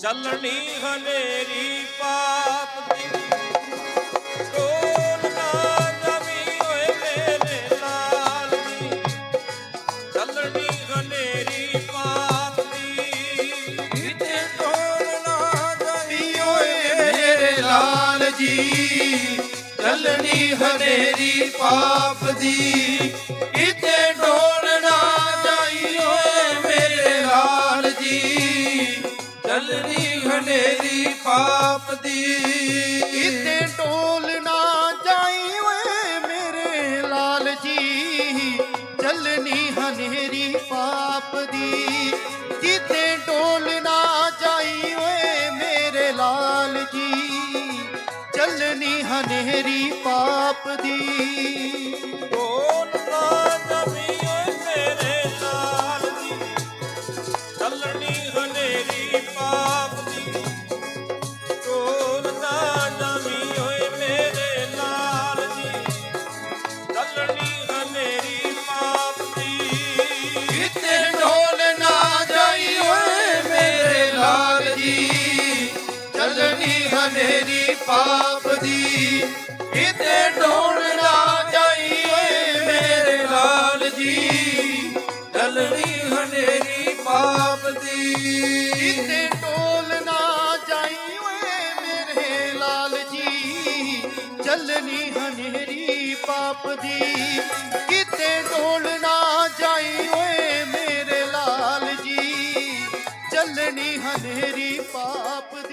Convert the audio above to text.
ਚੱਲਣੀ ਹਨੇਰੀ ਪਾਪ ਦੀ। ਢੋਲ ਲਾਲ ਚੱਲਣੀ ਹਨੇਰੀ ਪਾਪ ਦੀ। ਕਿਤੇ ਢੋਲ ਲਾਲ ਜੀ ਚੱਲਣੀ ਹਨੇਰੀ ਪਾਪ ਦੀ। ਕਿਤੇ ਢੋਲ ਨਾ ਜਾਈ ਓਏ ਮੇਰੇ ਲਾਲ ਜੀ ਚੱਲਣੀ ਹਨੇਰੀ ਪਾਪ ਦੀ। ਕਿਤੇ ਢੋਲ ਨਾ ਜਾਈ ਓਏ ਮੇਰੇ ਲਾਲ ਜੀ ਚੱਲਣੀ ਹਨੇਰੀ ਪਾਪ ਦੀ। ਕਿਤੇ ਢੋਲ ਨਾ ਜਾਈ ਓਏ ਮੇਰੇ ਲਾਲ ਜੀ ਚੱਲਣੀ ਹਨੇਰੀ ਪਾਪ ਦੀ। ਢੋਲ ਨਾ ਚੱਲਣੀ ਪਾਪ ਦੀ। ਕਿਤੇ ਢੋਲ ਨਾ ਜਾਈਏ ਮੇਰੇ ਲਾਲ ਜੀ। ਚੱਲਣੀ ਹਨੇਰੀ ਪਾਪ ਦੀ। ਕਿਤੇ ਢੋਲ ਨਾ ਜਾਈ ਮੇਰੇ ਲਾਲ ਜੀ। ਚੱਲਣੀ ਹਨੇਰੀ ਪਾਪ ਦੀ। ਕਿਤੇ ਢੋਲ ਨਾ ਜਾਈਏ ਮੇਰੇ ਲਾਲ ਜੀ। ਚੱਲਣੀ ਹਨੇਰੀ ਪਾਪ